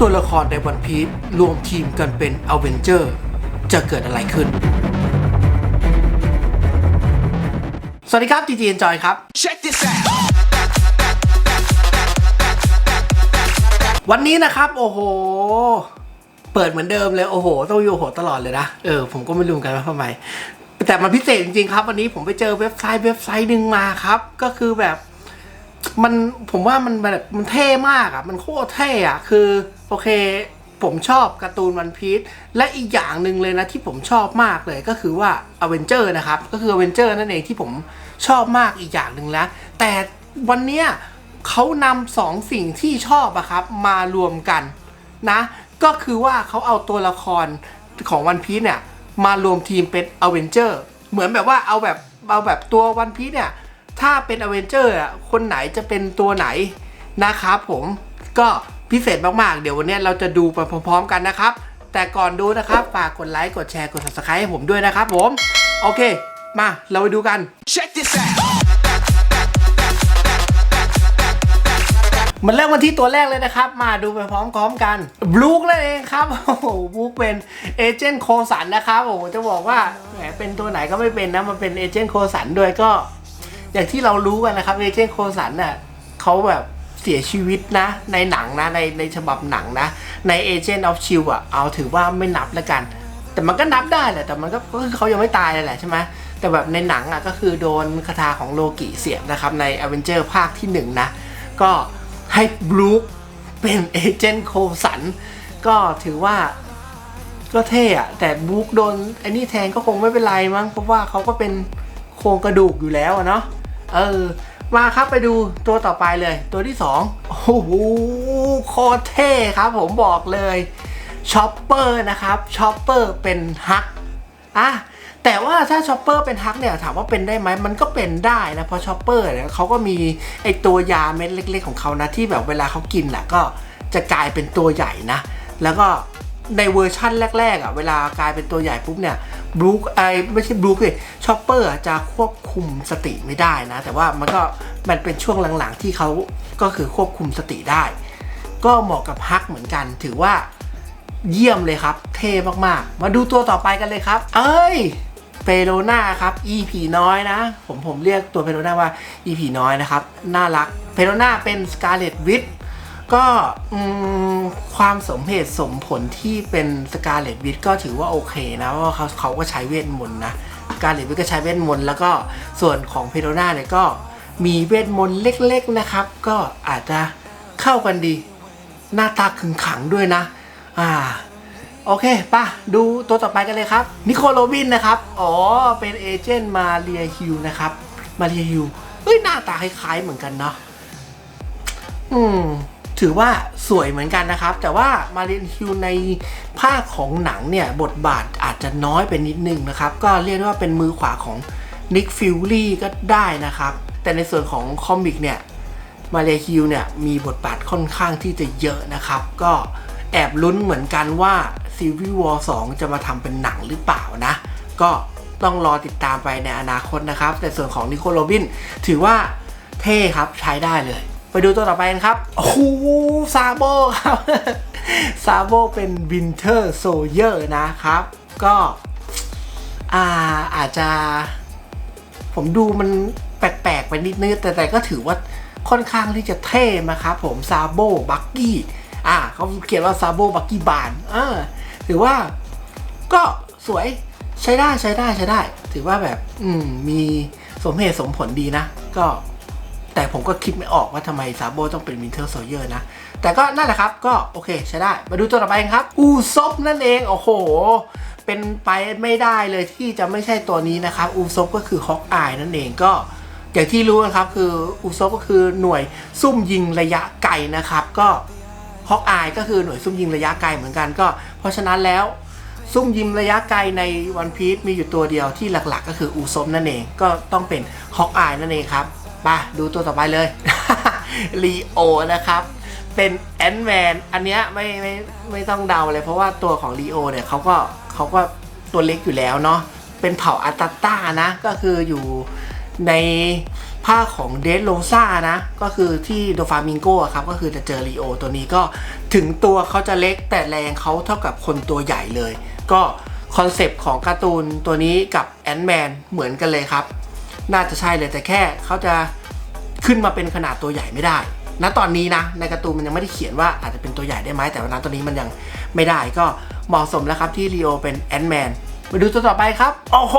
ตัวละครในวันพี e รวมทีมกันเป็นอเวนเจอร์จะเกิดอะไรขึ้น สวัสดีครับจีจีเอ็นจอยครับ Check this out. วันนี้นะครับ โอ้โห เปิดเหมือนเดิมเลยโอ้โห ต้องอยู่โอ้โหตลอดเลยนะ เออ ผมก็ไม่รู้เหมือนกันว่าทำไม แต่มันพิเศษจริงๆครับ วันนี้ผมไปเจอเว็บไซต์เว็บไซต์หนึ่งมาครับ ก็คือแบบ มันผมว่ามันแบบมันเท่มากอะมันโคตรเท่อะคือโอเค ผมชอบการ์ตูนวันพี e และอีกอย่างหนึ่งเลยนะที่ผมชอบมากเลยก็คือว่าอเวนเจอร์นะครับ ก็คืออเวนเจอร์นั่นเองที่ผมชอบมากอีกอย่างหนึ่งแล้ว แต่วันเนี้ยเขานำสองสิ่งที่ชอบอะครับมารวมกันนะ ก็คือว่าเขาเอาตัวละครของวันพี e เนี่ยมารวมทีมเป็นอเวนเจอร์เหมือนแบบว่าเอาแบบเอาแบบตัววันพี e เนี่ย ถ้าเป็นอเวนเจอร์อะคนไหนจะเป็นตัวไหนนะครับผมก็พิเศษมากๆ เดี๋ยววันนี้เราจะดูไปพร้อมๆกันนะครับ แต่ก่อนดูนะครับ ฝากกดไลค์ กดแชร์ กด subscribe ให้ผมด้วยนะครับผม โอเค มาเราไปดูกัน Check this out. มันเริ่มกันที่ตัวแรกเลยนะครับ มาดูไปพร้อมๆกันบลูคนั่นเองครับโอ้โหบลูคเป็นเอเจนต์โคสันนะครับโอ้โหจะบอกว่าแหมเป็นตัวไหนก็ไม่เป็นนะ มันเป็นเอเจนต์โคสันด้วยก็ อย่างที่เรารู้กันนะครับเอเจนต์โคสันน่ะเขาแบบเสียชีวิตนะ ในหนังนะในในฉบับหนังนะ ใน Agent of Shield อะเอาถือว่าไม่นับแล้วกัน แต่มันก็นับได้แหละแต่มันก็คือเขายังไม่ตายเลยแหละใช่ไหมแต่แบบในหนังอะก็คือโดนคาถาของโลกิเสียบนะครับ ใน a v e n g e r ภาคที่หนึ่งนะ ก็ให้บลูคเป็นเอเจนต์โคสันก็ถือว่าก็เท่อะแต่บุ๊กโดนไอ้นี่แทนก็คงไม่เป็นไรมั้งเพราะว่าเขาก็เป็นโครงกระดูกอยู่แล้วเนาะ เออ มาครับไปดูตัวต่อไปเลย ตัวที่สองโอ้โหโคตรเท่ครับผมบอกเลยชอปเปอร์นะครับชอปเปอร์เป็นฮักอะแต่ว่าถ้าชอปเปอร์เป็นฮักเนี่ยถามว่าเป็นได้ไหมมันก็เป็นได้นะเพราะชอปเปอร์เนี่ยเขาก็มีไอตัวยาเม็ดเล็ก ๆ ของเขานะที่แบบเวลาเขากินแหละก็จะกลายเป็นตัวใหญ่นะ แล้วก็ ในเวอร์ชั่นแรก ๆอะเวลากลายเป็นตัวใหญ่ปุ๊บเนี่ยบลูคไอไม่ใช่บลูคเลยชอปเปอร์จะควบคุมสติไม่ได้นะ แต่ว่ามันก็มันเป็นช่วงหลังๆที่เขาก็คือควบคุมสติได้ ก็เหมาะกับฮักเหมือนกัน ถือว่าเยี่ยมเลยครับ เท่มากๆ มาดูตัวต่อไปกันเลยครับ เอ้ยเปโรนาครับ อีผีน้อยนะ ผมผมเรียกตัวเปโรนาว่าอีผีน้อยนะครับ น่ารัก เปโรนาเป็นสกาเลตวิท ก็ความสมเหตุสมผลที่เป็นสกาเลตวิทก็ถือว่าโอเคนะเพราะเขาเขาก็ใช้เวทมนต์นะสกาเลตวิทก็ใช้เวทมนต์แล้วก็ส่วนของเพโรนาเนี่ยก็มีเวทมนต์เล็กๆนะครับ ก็อาจจะเข้ากันดี หน้าตาขึงขังด้วยนะ อ่า โอเคป่ะ ดูตัวต่อไปกันเลยครับนิโคลโรบินนะครับ อ๋อ เป็นเอเจนต์มาเรียฮิวนะครับ มาเรียฮิวเฮ้ย หน้าตาคล้ายๆเหมือนกันเนาะอืม ถือว่าสวยเหมือนกันนะครับ แต่ว่ามาเรียนฮิวในภาคของหนังเนี่ย บทบาทอาจจะน้อยไปนิดนึงนะครับ ก็เรียกว่าเป็นมือขวาของนิกฟิลลี่ก็ได้นะครับ แต่ในส่วนของคอมิกเนี่ยมาเลฮิวเนี่ยมีบทบาทค่อนข้างที่จะเยอะนะครับ ก็แอบลุ้นเหมือนกันว่า Civil War 2จะมาทำเป็นหนังหรือเปล่านะ ก็ต้องรอติดตามไปในอนาคตนะครับ แต่ส่วนของนิโคลโรบินถือว่าเท่ครับใช้ได้เลย ไปดูตัวต่อไปกันครับ โอ้โหซาโบครับ ซาโบเป็น Winter Soldier นะครับ ก็อ่าอาจจะ ผมดูมันแปลกๆ ไปนิดนึงแต่แต่ก็ถือว่าค่อนข้างที่จะเท่นะครับผมซาโบบักกี้อ่าเขาเขียนว่าซาโบบักกี้บานอ่าถือว่าก็สวยใช้ได้ใช้ได้ใช้ได้ ถือว่าแบบ อืม มีสมเหตุสมผลดีนะ ก็ แต่ผมก็คิดไม่ออกว่าทำไมซาโบต้องเป็นวินเทอร์โซเยอร์นะ แต่ก็นั่นแหละครับ ก็โอเคใช้ได้ มาดูตัวต่อไปครับ อูซบนั่นเอง โอ้โห เป็นไปไม่ได้เลยที่จะไม่ใช่ตัวนี้นะครับ อูซบก็คือฮอกอายนั่นเองก็อย่างที่รู้นะครับคืออูซบก็คือหน่วยซุ่มยิงระยะไกลนะครับก็ฮอกอายก็คือหน่วยซุ่มยิงระยะไกลเหมือนกันก็ เพราะฉะนั้นแล้วซุ่มยิงระยะไกลในวันพี e มีอยู่ตัวเดียวที่หลักๆ ก็คืออูซบนั่นเองก็ต้องเป็นฮอกอายนั่นเองครับ ไปดูตัวต่อไปเลย ลีโอนะครับ เป็นแอนแมนอันเนี้ยไม่ไม่ไม่ต้องเดาเลย เพราะว่าตัวของลีโอเนี่ยเขาก็เขาก็ตัวเล็กอยู่แล้วเนาะ เป็นเผ่าอัตตานะ ก็คืออยู่ในภาคของเดสโ o ซานะ ก็คือที่โดฟามิงโกครับ ก็คือจะเจอรีโอตัวนี้ก็ถึงตัวเขาจะเล็กแต่แรงเขาเท่ากับคนตัวใหญ่เลย ก็คอนเซปต์ของการ์ตูนตัวนี้กับแอนด์แมนเหมือนกันเลยครับ น่าจะใช่เลยแต่แค่เขาจะขึ้นมาเป็นขนาดตัวใหญ่ไม่ได้ ณ ตอนนี้นะ ในการ์ตูนมันยังไม่ได้เขียนว่าอาจจะเป็นตัวใหญ่ได้ไหมแต่วันนั้นตอนนี้มันยังไม่ได้ก็เหมาะสมแล้วครับที่ลีโอเป็นแอนด์แมนมาดูตัวต่อไปครับ โอ้โห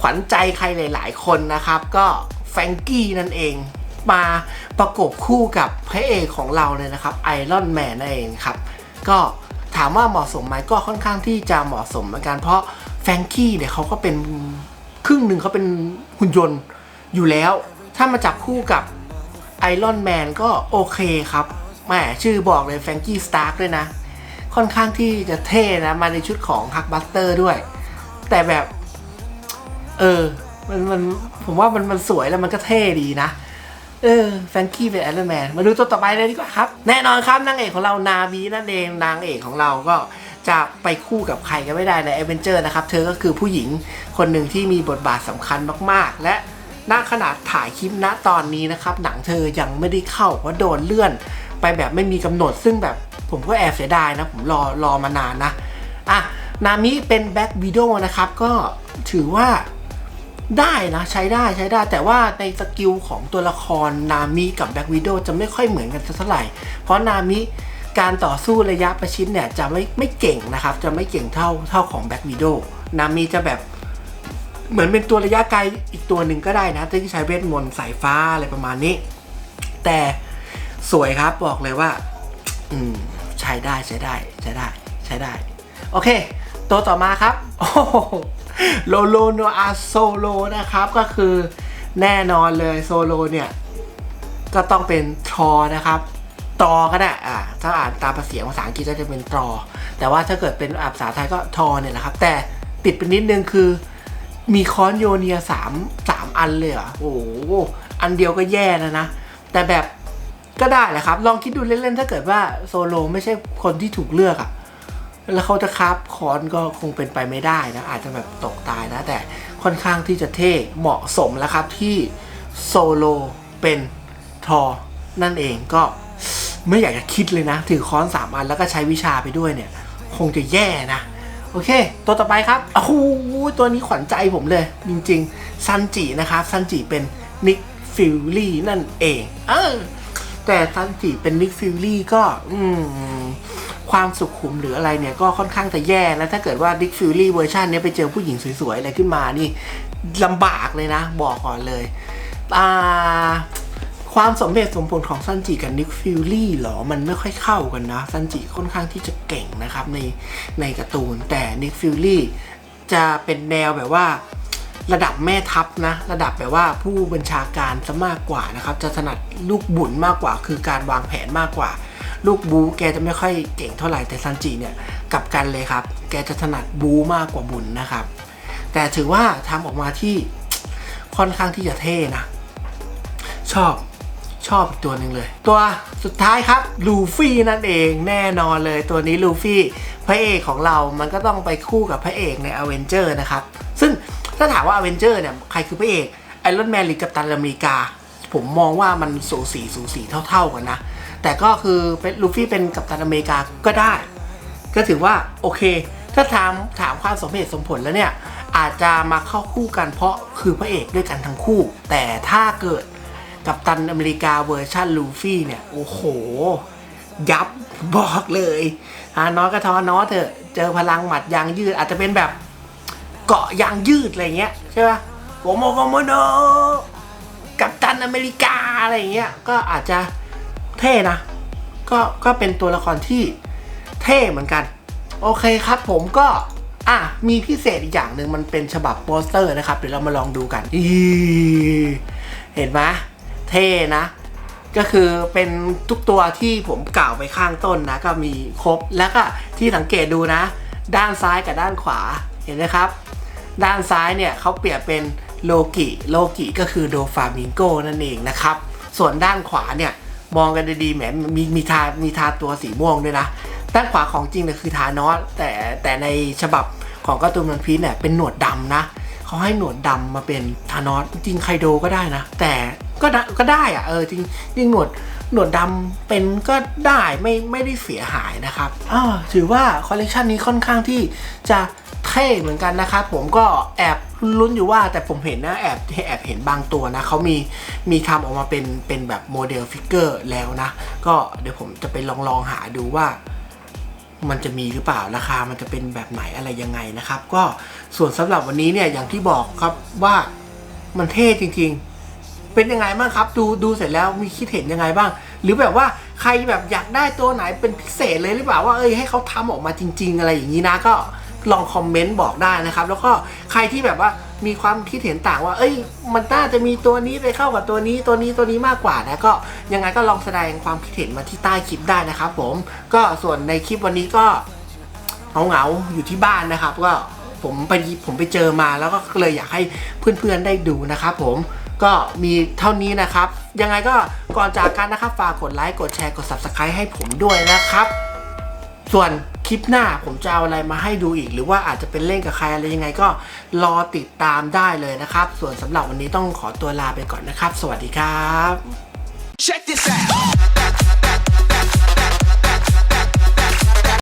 ขวัญใจใครหลาย ๆ คนนะครับ ก็แฟงกี้นั่นเอง มาประกบคู่กับพระเอกของเราเลยนะครับไอรอนแมนนั่นเองครับ ก็ถามว่าเหมาะสมไหมก็ค่อนข้างที่จะเหมาะสมเหมือนกันเพราะ แฟงกี้เนี่ยเขาก็เป็นครึ่งหนึ่งเขาเป็นหุ่นยนต์อยู่แล้ว ถ้ามาจับคู่กับไอรอนแมนก็โอเคครับแหมชื่อบอกเลยแฟงกี้สตาร์กด้วยนะ ค่อนข้างที่จะเท่นะ มาในชุดของฮักบัสเตอร์ด้วย แต่แบบ เออ มันมันผมว่ามันมันสวยแล้วมันก็เท่ดีนะ เออแฟงกี้เป็นไอรอนแมนมาดูตัวต่อไปเลยดีกว่าครับ แน่นอนครับนางเอกของเรานาบีนั่นเองนางเอกของเราก็ จะไปคู่กับใครก็ไม่ได้ใน a อเวนเจอร์นะครับ เธอก็คือผู้หญิงคนหนึ่งที่มีบทบาทสำคัญมากๆ และณขนาดถ่ายคลิปณตอนนี้นะครับ หนังเธอยังไม่ได้เข้าเพราะโดนเลื่อน ไปแบบไม่มีกำหนดซึ่งแบบผมก็แอบเสียดายนะ ผมรอรอมานานนะอะนามิเป็นแบ็กวิดโอนะครับ ก็ถือว่าได้นะใช้ได้ใช้ได้ แต่ว่าในสกิลของตัวละครนามิกับแบ็กวิดโอจะไม่ค่อยเหมือนกันสักเท่าไหร่ เพราะนามิ การต่อสู้ระยะประชิดเนี่ยจะไม่ไม่เก่งนะครับ จะไม่เก่งเท่าเท่าของแบ็กวิดโอนามิจะแบบเหมือนเป็นตัวระยะไกลอีกตัวหนึ่งก็ได้นะที่ใช้เวทมนต์สายฟ้าอะไรประมาณนี้ แต่สวยครับบอกเลยว่า อืมใช้ได้ใช้ได้ใช้ได้ใช้ได้ โอเค ตัวต่อมาครับโอ้โลโลโนอาโซโลนะครับก็คือแน่นอนเลยโซโลเนี่ย ก็ต้องเป็นทรอนะครับ ตอก็ได้อ่าถ้าอ่านตามภาษาภาษาอังกฤษก็จะเป็นตรอ แต่ว่าถ้าเกิดเป็นอ่านภาษาไทยก็ทอเนี่ยนะครับ แต่ติดไปนิดนึงคือ มีคอนโยเนียสามสามอันเลยเหรอโอ้โหอันเดียวก็แย่แล้วนะ แต่แบบก็ได้แหละครับ ลองคิดดูเล่นๆ ถ้าเกิดว่าโซโลไม่ใช่คนที่ถูกเลือกอะแล้วเขาจะคาบคอนก็คงเป็นไปไม่ได้นะ อาจจะแบบตกตายนะ แต่ค่อนข้างที่จะเท่เหมาะสมแล้วครับที่โซโลเป็นทอ นั่นเองก็ ไม่อยากจะคิดเลยนะ ถือค้อนสามอันแล้วก็ใช้วิชาไปด้วยเนี่ย คงจะแย่นะ โอเค ตัวต่อไปครับโอ้โหตัวนี้ขวัญใจผมเลย จริงๆ ซันจินะครับซันจิเป็นนิกฟิลลี่นั่นเองเออแต่ซันจิเป็นนิกฟิลลี่ก็อืมความสุขุมหรืออะไรเนี่ยก็ค่อนข้างจะแย่นะถ้าเกิดว่าดิกฟิลลี่เวอร์ชันนี้ไปเจอผู้หญิงสวยๆ อะไรขึ้นมานี่ลำบากเลยนะ บอกก่อนเลย อ่า ความสมเหตุสมผลของซันจิกับนิกฟิลลี่หรอ มันไม่ค่อยเข้ากันนะ ซันจิค่อนข้างที่จะเก่งนะครับในในการ์ตูน แต่นิกฟิลลี่จะเป็นแนวแบบว่าระดับแม่ทัพนะ ระดับแบบว่าผู้บัญชาการซะมากกว่านะครับ จะถนัดลูกบุญมากกว่า คือการวางแผนมากกว่า ลูกบูแกจะไม่ค่อยเก่งเท่าไหร่แต่ซันจิเนี่ยกลับกันเลยครับ แกจะถนัดบูมากกว่าบุญนะครับ แต่ถือว่าทำออกมาที่ค่อนข้างที่จะเท่นะ ชอบ ชอบอีกตัวหนึ่งเลย ตัวสุดท้ายครับลูฟี่นั่นเองแน่นอนเลยตัวนี้ลูฟี่พระเอกของเรามันก็ต้องไปคู่กับพระเอกในอเวนเจอร์นะครับ ซึ่งถ้าถามว่าอเวนเจอร์เนี่ยใครคือพระเอกไอรอนแมนหรือกัปตันอเมริกา ผมมองว่ามันสูสีสูสีเท่า ๆกันนะ แต่ก็คือเป็นลูฟี่เป็นกัปตันอเมริกาก็ได้ ก็ถือว่าโอเค ถ้าถามถามความสมเหตุสมผลแล้วเนี่ยอาจจะมาเข้าคู่กันเพราะคือพระเอกด้วยกันทั้งคู่ แต่ถ้าเกิด กับตันอเมริกาเวอร์ชันลูฟี่เนี่ย โอ้โห ยับบอกเลยอาน้อยก็ทอน้อยเถอะ เจอพลังหมัดยางยืด อาจจะเป็นแบบเกาะยางยืดอะไรเงี้ยใช่ปะโกโมโกโมโนกับตันอเมริกาอะไรเงี้ย ก็อาจจะเท่นะ ก็ก็เป็นตัวละครที่เท่เหมือนกัน โอเคครับผมก็อะมีพิเศษอีกอย่างหนึ่งมันเป็นฉบับโปสเตอร์นะครับ เดี๋ยวเรามาลองดูกัน เห็นไหม เท่นะ ก็คือเป็นทุกตัวที่ผมกล่าวไปข้างต้นนะ ก็มีครบแล้วก็ที่สังเกตดูนะ ด้านซ้ายกับด้านขวาเห็นไหมครับ ด้านซ้ายเนี่ยเขาเปรียบเป็นโลกิโลกิก็คือโดฟามิงโกนั่นเองนะครับ ส่วนด้านขวาเนี่ยมองกันดีๆแหมมีมีทามีทาตัวสีม่วงด้วยนะ ด้านขวาของจริงเนี่ยคือทานอสแต่แต่ในฉบับของการ์ตูนมันพีเนี่ยเป็นหนวดดำนะเขาให้หนวดดำมาเป็นธานอสจริงไคโดก็ได้นะ แต่ ก็ได้ก็ได้อะเออจริงจริงหนวดหนวดดำเป็นก็ได้ไม่ไม่ได้เสียหายนะครับอ่าถือว่าคอลเลกชันนี้ค่อนข้างที่จะเท่เหมือนกันนะครับผมก็แอบลุ้นอยู่ว่าแต่ผมเห็นนะแอบแอบเห็นบางตัวนะเขามีมีทำออกมาเป็นเป็นแบบโมเดลฟิกเกอร์แล้วนะ ก็เดี๋ยวผมจะไปลองลองหาดูว่ามันจะมีหรือเปล่าราคา มันจะเป็นแบบไหนอะไรยังไงนะครับ ก็ส่วนสำหรับวันนี้เนี่ยอย่างที่บอกครับว่ามันเท่จริง ๆ เป็นยังไงบ้างครับ ดูดูเสร็จแล้วมีคิดเห็นยังไงบ้าง หรือแบบว่าใครแบบอยากได้ตัวไหนเป็นพิเศษเลยหรือเปล่าว่าเอ้ยให้เขาทำออกมาจริง ๆ อะไรอย่างนี้นะก็ลองคอมเมนต์บอกได้นะครับ แล้วก็ใครที่แบบว่ามีความคิดเห็นต่างว่า เอ้ย มันน่าจะมีตัวนี้ไปเข้ากับตัวนี้ตัวนี้ตัวนี้มากกว่านะก็ยังไงก็ลองแสดงความคิดเห็นมาที่ใต้คลิปได้นะครับ ผมก็ส่วนในคลิปวันนี้ก็เหงาๆอยู่ที่บ้านนะครับ ก็ผมไปผมไปเจอมาแล้วก็เลยอยากให้เพื่อนๆได้ดูนะครับผม ก็มีเท่านี้นะครับ ยังไงก็ก่อนจากกันนะครับฝากกดไลค์กดแชร์กด subscribe ให้ผมด้วยนะครับ ส่วนคลิปหน้าผมจะเอาอะไรมาให้ดูอีก หรือว่าอาจจะเป็นเล่นกับใครอะไรยังไงก็รอติดตามได้เลยนะครับ ส่วนสำหรับวันนี้ต้องขอตัวลาไปก่อนนะครับ สวัสดีครับ Check this out.